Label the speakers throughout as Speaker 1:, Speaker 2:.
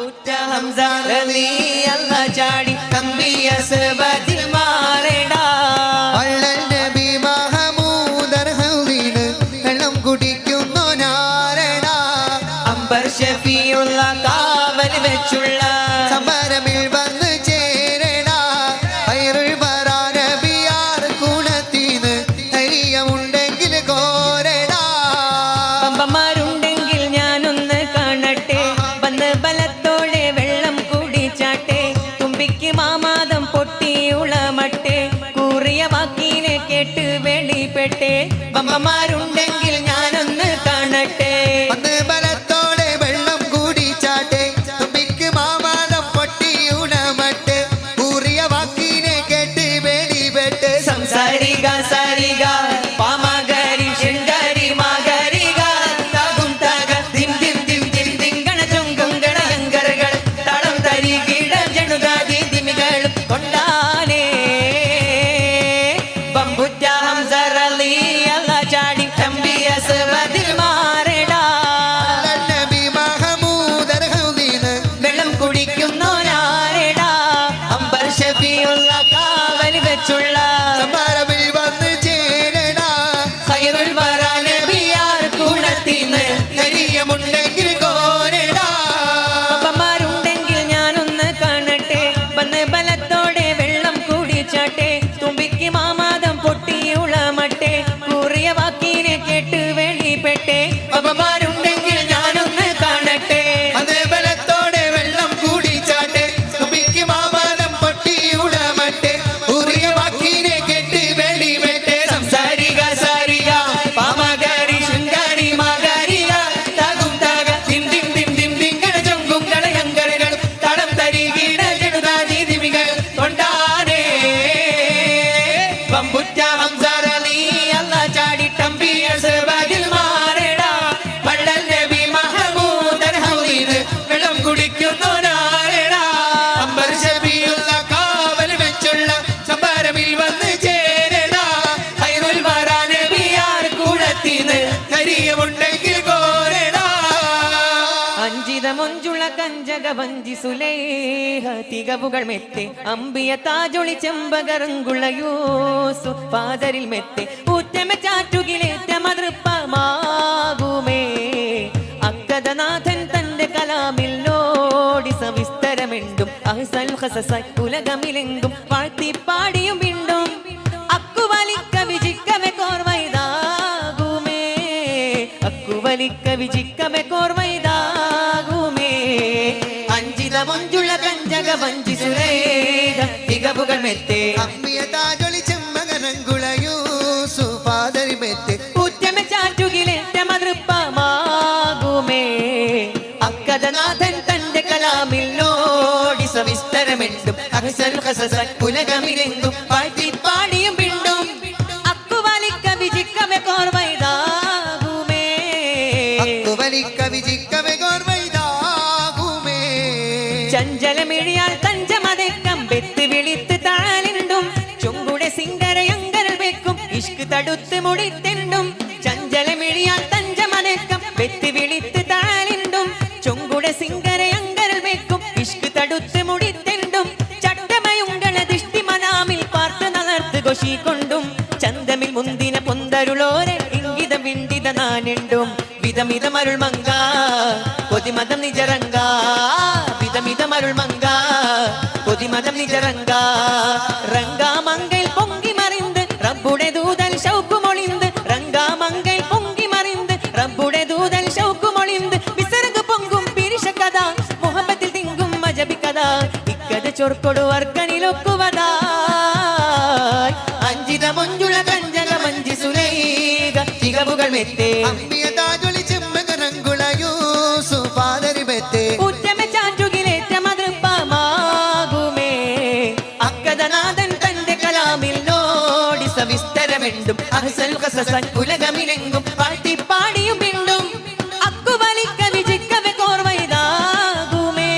Speaker 1: ബുറ്റ ഹംസ അല്ല ചാടി കമ്പിയ സബതിൽ വെളിപ്പെട്ടെ പമ്പന്മാരുണ്ടെങ്കിൽ വെളിപ്പെട്ടെ അപ്പന്മാരുണ്ടെങ്കിൽ ഞാനൊന്ന് കാണട്ടെ.
Speaker 2: അത് ബലത്തോടെ വെള്ളം കൂടിച്ചാട്ടെ തുമ്പിക്ക് മാമാടം പൊട്ടി ഉടമട്ടെ. ഉറിയ വാക്കിനെ കേട്ട് വേടിപെട്ട്
Speaker 1: സംസാരിക സാരിക പാമകാരി ശൃംഗാരി മാകാരിക. താകും താക ദിം തിം തിം ദിം ദിങ്കണ ചൊങ്കും കളയങ്കരകൾ. തടം തരികിട ജടുതാതി ദിമികൾ കൊണ്ടാനേ പമ്പുറ്റ ഹംസറലി കഞ്ചക വഞ്ചി സുലേഹ തികവുകൾ മെത്തെ. അമ്പിയ താജൊളി ചെമ്പകറങ്കുള്ള യൂസു ഫാദരിൽ മെത്തെ. ഊറ്റമ ചാറ്റുകിലേറ്റ മതൃപ്പമാകുമേ അക്കഥനാഥൻ തന്റെ കലാമിൽ നോടി സവിസ്തരമെണ്ടും. അഹ്സൽ ഹസസായി ഉലകമിലെങ്കും വാഴ്ത്തി പാടിയും വീണ്ടും. അക്കുവലിക്ക വിജിക്കവെ കോർവൈതാകുമേ അക്കുവലിക്ക വിജിക്കവെ കോർവൈതാകുമേ അഞ്ചിത മൊഞ്ചുള്ള കഞ്ചക വഞ്ചി സുരേഖ. തികവുകൾ മെത്തെ.
Speaker 2: അമ്മിയ താജൊളി ചെമ്മകരങ്കുളയൂ സുപാദരി മെറ്റ്
Speaker 1: ഉറ്റമ ചാറ്റുകിലേറ്റ മതൃപ്പമാകുമേ അക്കഥനാഥൻ തന്റെ കലാമിൽ നോടി സവിസ്തരമെണ്ടും അക്സൽ ഹസസൻ ഉലകമിലെങ്കും ഇഷ്ക് തടുത്ത് മുടിത്തെണ്ടും ചഞ്ചലമിഴിയാൽ തഞ്ചമതക്കം വെത്തി വിളിത്ത് ചുങ്കുട ചൊങ്കുടെ സിംഗരയങ്കരൽ വെക്കും ഇഷ്ക് തടുത്ത് മുടിത്തിണ്ടും ചട്ടമയുങ്കള ദിഷ്ടി മനാമിൽ പാർത്ത് നളർത്ത് കൊശിക്കൊണ്ടും ചന്തമിൽ മുന്തിന പൊന്തരുളോരെ ഇംഗിത വിണ്ടിത നാനുണ്ടും. വിധമിത മരുൾ മങ്ക കൊതിമതം നിജരങ്ക വിധമിതമരുൾ മങ്ക കൊതിമതം നിജരങ്ക അഹ്സൽ ഖസസൻ ഉലകമിലെങ്കും പാട്ടി പാടിയും പിണ്ടും അക്കുവലിക്ക വിജിക്കവെ കോർവൈതാകുമേ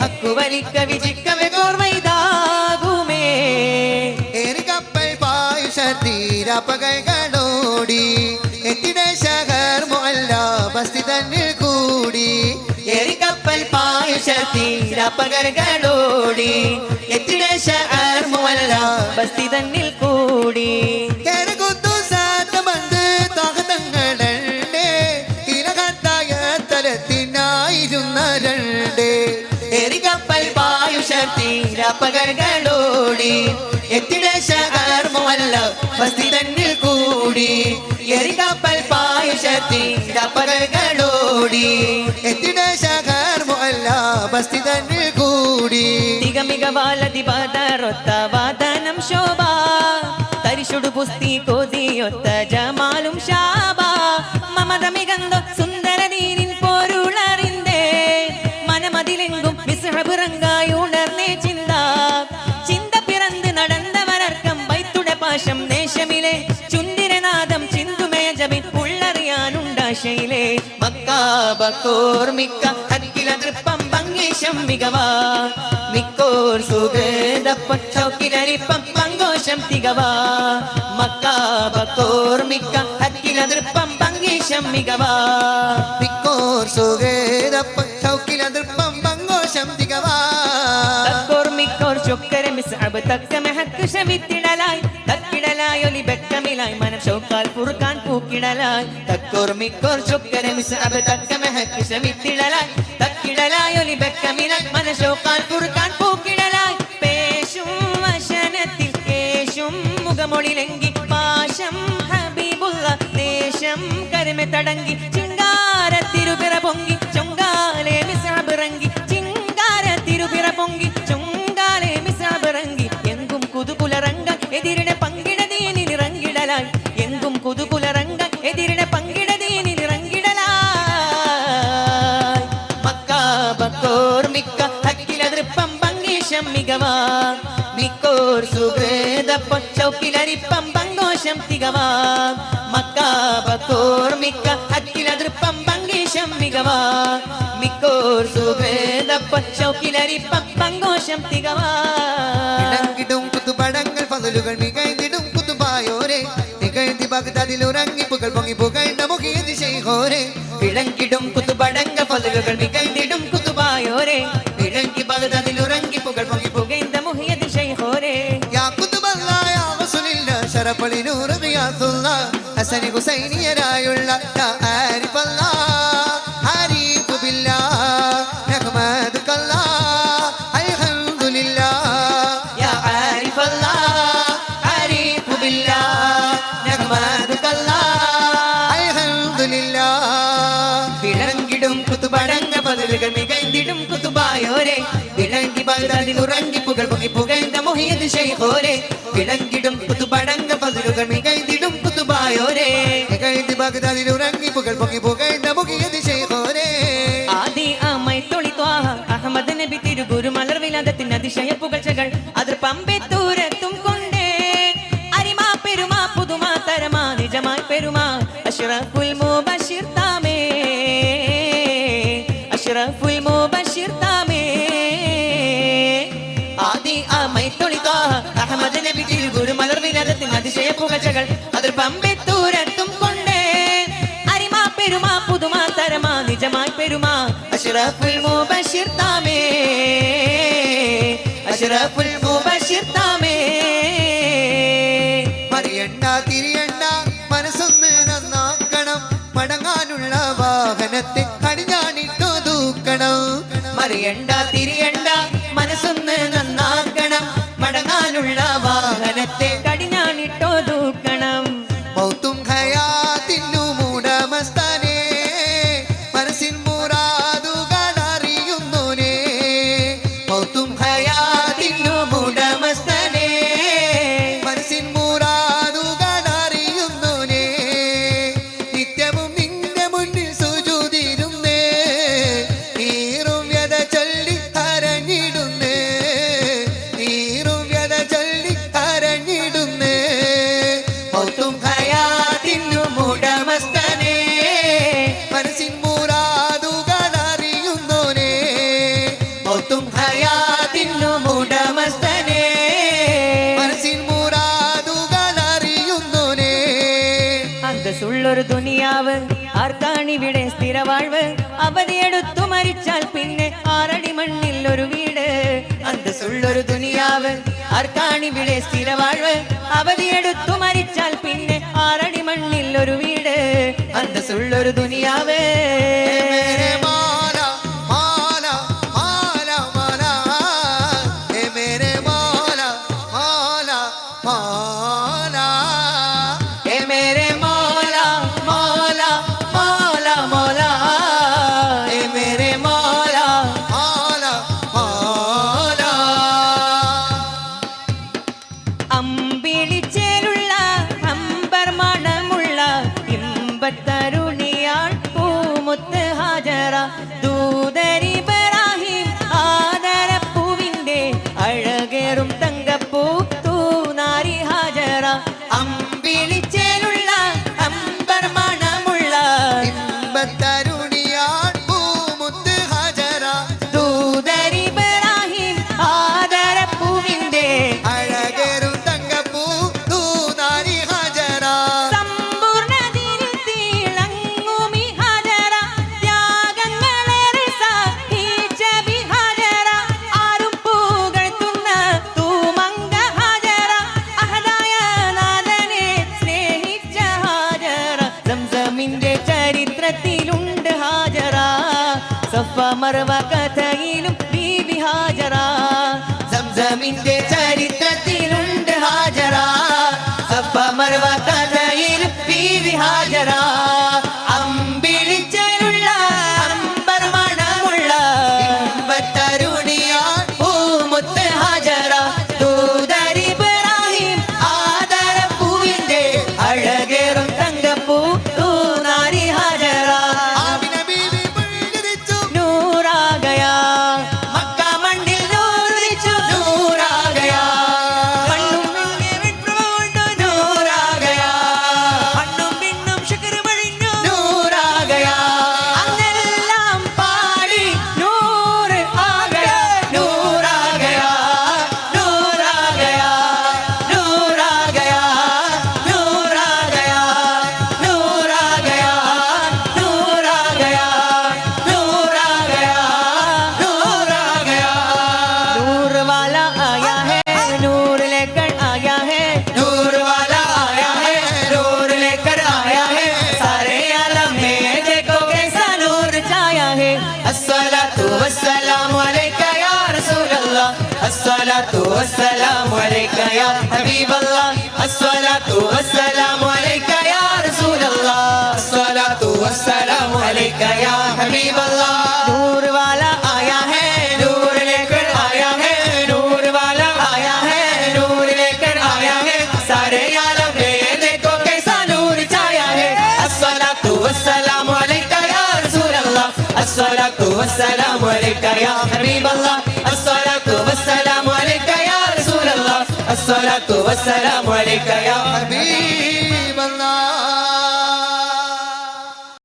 Speaker 1: അക്കുവലിക്ക വിജിക്കവെ
Speaker 2: തീരപ്പകൈകളോടി എത്തിടെ ശഹർ മുല്ല ബസ്തി തന്നിൽ കൂടി.
Speaker 1: എരികപ്പൽ പായുഷ ശക്തിരാപ്പകരകളോടി എത്തിടെ ശഹർ മുല്ല ബസ്തി തന്നിൽ കൂടി എരികപ്പൽ പായു ശക്തിരാപ്പകരകളോടി എത്തിടെ ഷാർ മുവല്ല ബസ്തി തന്നിൽ കൂടി. എരികപ്പൽ പായു ശക്തിരാപ്പകരകളോടി
Speaker 2: എത്തിന ശകർ മുഅല്ല ബസ്തി തന്നിൽ കൂടി.
Speaker 1: തികമിക വാലതി പാതറൊത്ത വാദനം ശോഭ. തരിശുടു പുസ്തി കൊതിയൊത്ത ജമാലും ശാബ. മമത മികന്തോ ഉള്ളറിയാനുണ്ടാശയിലെ മക്കാബക്കോർ മിക്ക ഹക്കില തൃപ്പം ഭംഗീശം മികവാ മിക്കോർ സുഗതപ്പം ചൗക്കിലരിപ്പം പങ്കോശം തികവാ മക്കാബക്കോർ മിക്ക ഹക്കില തൃപ്പം ഭംഗീശം മികവാ
Speaker 2: മിക്കോർ സുഖേതപ്പ ചൗക്കില ദൃപ്പം പങ്കോശം തികവാ
Speaker 1: തക്കോർ മിക്കോർ ചൊക്കര മിസ്അബ് തക്ക മെഹക്ക് ശവിത്തിടലായി തക്കിടലായി ഒലി ബെക്കമിലായി മനം ഷൗക്കാൽ ഫുർഖാൻ പൂക്കിടലായി മിക്കോർ ചൊക്കര മിസ്അബ് തക്ക മെഹക്ക് ശവിത്തിടലായി തക്കിടലായി ഒലി ബെക്കമിലായി മനം പൂക്കിടലായി. പേശും വശനത്തിൽ കേശും മുഖമൊളിലെങ്കി പാശം ഹബീബുള്ള ദേശം കരുമെ തടങ്കി. ഭംഗീശം മികവാ. നിക്കോർ സുഹൃതപ്പം ചൗക്കിലരിപ്പം പങ്കോശം തികവാ. മക്കാബക്കോർ മിക്ക ഹക്കില ദൃപ്പം ഭംഗീശം മികവാ. മിക്കോർ സുഹൃതപ്പം ചൗക്കിലരിപ്പം പങ്കോശം തികവാ.
Speaker 2: ഇടങ്കിടും കുത്തുപടങ്ങൾ പകലുകൾ മികൈന്നിടും കുത്തുപായോരെ നികഴ്ത്തി ഭക്തതിൽ ഉറങ്ങിപ്പുകൾ പൊങ്ങി പുകഴ്ന്ന മുഖിയത് ചെയ്ഹോരെ
Speaker 1: വിളങ്കിടും കുത്തുപടങ്ക പതിലുകൾ മികഴ്ന്നിടും
Speaker 2: ഖുസാത്തുള്ള ഹസനി ഹുസൈനിയരായുള്ള ആരിഫല്ല ആരിഫ് നഹ്മദ്
Speaker 1: ആരിഫ് നഹ്മദ് പതിലുകൾ മികൈന്തിടും കുത്തുബായോരെ വിളങ്ങി ബഗ്ദാദിൽ ഉറങ്ങി പുകൾ പൊങ്ങി പുകഴ്ന്ന മുഹിയത് ഷെയ്ഖോരെ വിളങ്ങിടും പതിലുകൾ പുതുബായോരേ കുത്തുബായോരെ
Speaker 2: നികഴ്ത്തി ഉറങ്ങി പുകൾ പൊങ്ങി പുകഴ്ന്ന മുഖിയത് ചെയ്ഹോരെ
Speaker 1: ആദി അമ്മൈ തൊളിത്വാഹ അഹമ്മദ് നബി തിരുഗുരു മലർവിലാദത്തിന് അതിശയ പുകഴ്ചകൾ അതിർ പമ്പെത്തൂരെത്തും കൊണ്ടേ. അരിമാ പെരുമാ പുതുമാ തരമാ നിജമായി പെരുമാ. അഷ്റഫുൽ മുബഷിർ അഷ്റഫുൽ മുബഷിർ താമേ. അഷ്റഫുൽ മുബഷിർ താമേ.
Speaker 2: മറിയണ്ട തിരിയണ്ട മനസ്സൊന്ന് നന്നാക്കണം. മടങ്ങാനുള്ള വാഹനത്തെ കടിഞ്ഞാണിട്ടു തൂക്കണം.
Speaker 1: മറിയണ്ട
Speaker 2: ഉടമസ്ഥനെ മനസ്സിൻ മൂറാതുകൾ അറിയുന്നോനെ മൗത്തും
Speaker 1: ഹയാതിനും ഉടമസ്ഥനെ
Speaker 2: മനസ്സിൻ മൂറാതുകൾ അറിയുന്നോനെ
Speaker 1: അന്തസ്സുള്ളൊരു ദുനിയാവ് ആർക്കാണിവിടെ സ്ഥിരവാഴ്വ് അവധിയെടുത്തു മരിച്ചാൽ പിന്നെ ആറടി മണ്ണിൽ ഒരു വീട് അന്തസ്സുള്ളൊരു ദുനിയാവ് ആർക്കാണിവിടെ സ്ഥിരവാഴ്വ് അവധിയെടുത്തു മരി दिलोर दुनिया में আমার বাগান अस्सलाम वालेका या हबीब अल्लाह अस्सलातु वस्सलाम वालेका या रसूल अल्लाह अस्सलातु वस्सलाम वालेका या हबीब अल्लाह नूर वाला आया है नूर लेकर आया है नूर वाला आया है नूर लेकर आया है सारे आलम में ये देखो कैसा नूर छाया है। अस्सलातु वस्सलाम वालेका या रसूल अल्लाह अस्सलातु वस्सलाम वालेका या हबीब अल्लाह अस्सलातु वस्सलाम الصلاة والسلام عليك يا
Speaker 2: حبيبي